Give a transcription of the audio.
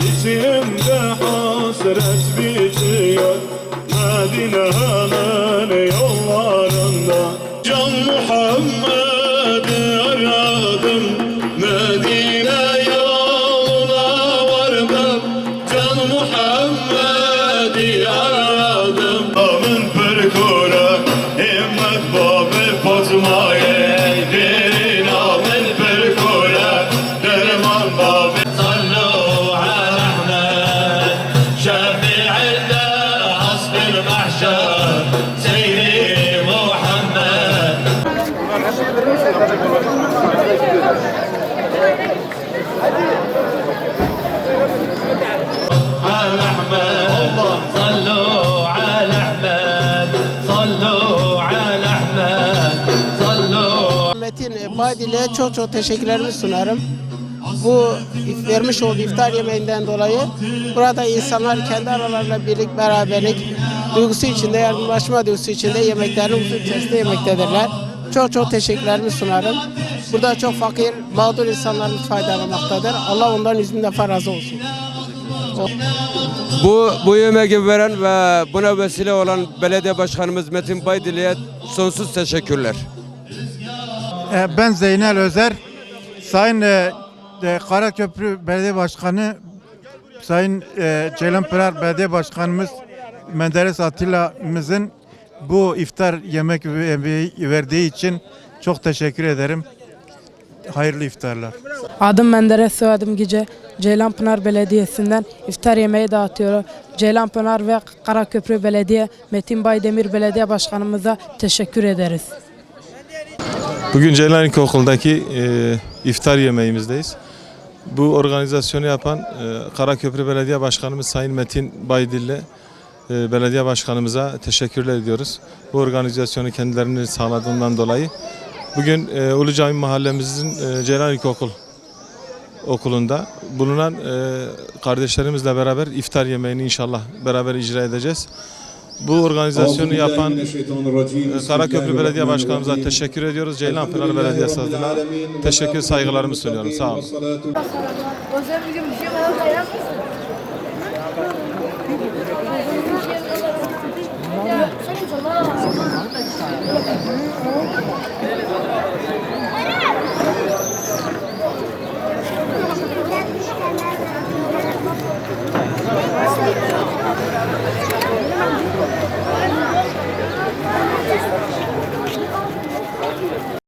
İçimde hasret bitiyor Medine شفيع حسب المحشر سيدي محمد على احمد صلوا على احمد صلوا على احمد صلوا Metin Baydil'e çok çok teşekkürlerimi sunarım. Bu vermiş olduğu iftar yemeğinden dolayı burada insanlar kendi aralarında birlik, beraberlik duygusu içinde, yardımlaşma duygusu içinde yemeklerini huzur içerisinde yemektedirler. Çok çok teşekkürlerimi sunarım. Burada çok fakir, mağdur insanlarımız faydalanmaktadır. Allah ondan yüzün defa razı olsun. Bu, bu yemeği veren ve buna vesile olan belediye başkanımız Metin Baydili'ye sonsuz teşekkürler. E, Ben Zeynel Özer. Sayın e, Karaköprü Belediye Başkanı Sayın e, Ceylanpınar Belediye Başkanımız Menderes Atilla'mızın bu iftar yemek ve- verdiği için çok teşekkür ederim. Hayırlı iftarlar. Adım Menderes soyadım Gice. Ceylanpınar Belediyesi'nden iftar yemeği dağıtıyor. Ceylanpınar ve Karaköprü Belediye Metin Baydemir Belediye Başkanımıza teşekkür ederiz. Bugün Ceylan İlkokulu'ndaki e, iftar yemeğimizdeyiz. Bu organizasyonu yapan e, Karaköprü Belediye Başkanımız Sayın Metin Baydilli e, Belediye Başkanımıza teşekkürler ediyoruz. Bu organizasyonu kendilerini sağladığından dolayı. Bugün e, Ulu Cami mahallemizin e, Ceylan İlkokul okulunda bulunan e, kardeşlerimizle beraber iftar yemeğini inşallah beraber icra edeceğiz. Bu organizasyonu yapan Karaköprü e, Belediye Başkanımıza teşekkür ediyoruz. Ceylan Ceylanpınar Belediyesi adına teşekkür saygılarımı sunuyorum. Sağ olun.